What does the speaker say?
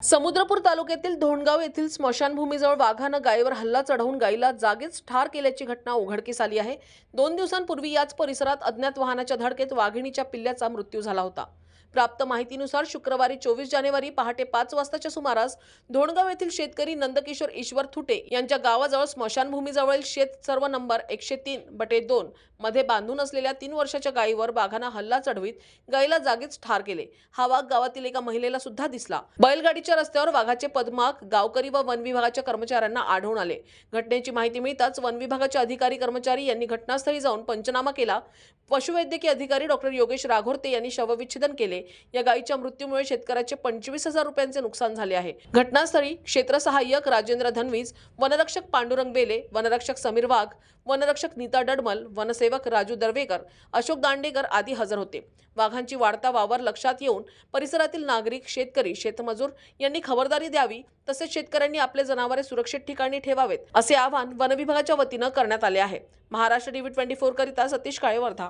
समुद्रपूर तालुक्यातील धोंडगाव येथील स्मशानभूमीजवळ वाघानं गायीवर हल्ला चढवून गायीला जागीच ठार केल्याची घटना उघडकीस आली आहे. दोन दिवसांपूर्वी याच परिसरात अज्ञात वाहनाच्या धडकेत वाघिणीच्या पिल्ल्याचा मृत्यू झाला होता. प्राप्त माहितीनुसार शुक्रवारी चोवीस जानेवारी पहाटे पाच वाजताच्या सुमारास धोणगाव येथील शेतकरी नंदकिशोर ईश्वर थुटे यांच्या गावाजवळ स्मशानभूमीजवळील शेत सर्व नंबर एकशे तीन बटे दोन मध्ये बांधून असलेल्या तीन वर्षाच्या गायीवर बाघांना हल्ला चढवीत गायीला जागीच ठार केले. हा वाघ गावातील एका महिलेला सुद्धा दिसला. बैलगाडीच्या रस्त्यावर वाघाचे पदमाक गावकरी व वन विभागाच्या कर्मचाऱ्यांना आढळून आले. घटनेची माहिती मिळताच वन विभागाचे अधिकारी कर्मचारी यांनी घटनास्थळी जाऊन पंचनामा केला. पशुवैद्यकीय अधिकारी डॉक्टर योगेश राघोरते यांनी शवविच्छेदन केले. या गायीच्या मृत्यूमुळे शेतकऱ्याचे पंचवीस हजार रुपयांचे नुकसान झाले आहे. घटनास्थळी क्षेत्र सहाय्यक राजेंद्र धनवीज वनरक्षक पांडुरंग बेले वनरक्षक समीर वाघ वनरक्षक नीता डडमल वनसेवक राजू दर्वेकर अशोक दांडेकर आदी हजर होते. वाघांची वाढता वावर लक्षात येऊन परिसरातील नागरिक शेतकरी शेतमजूर यांनी खबरदारी द्यावी तसेच शेतकऱ्यांनी आपले जनावरे सुरक्षित ठिकाणी ठेवावेत असे आवाहन वनविभागाच्या वतीनं करण्यात आले आहे. महाराष्ट्र टीव्ही ट्वेंटी फोर करिता सतीश काळे वर्धा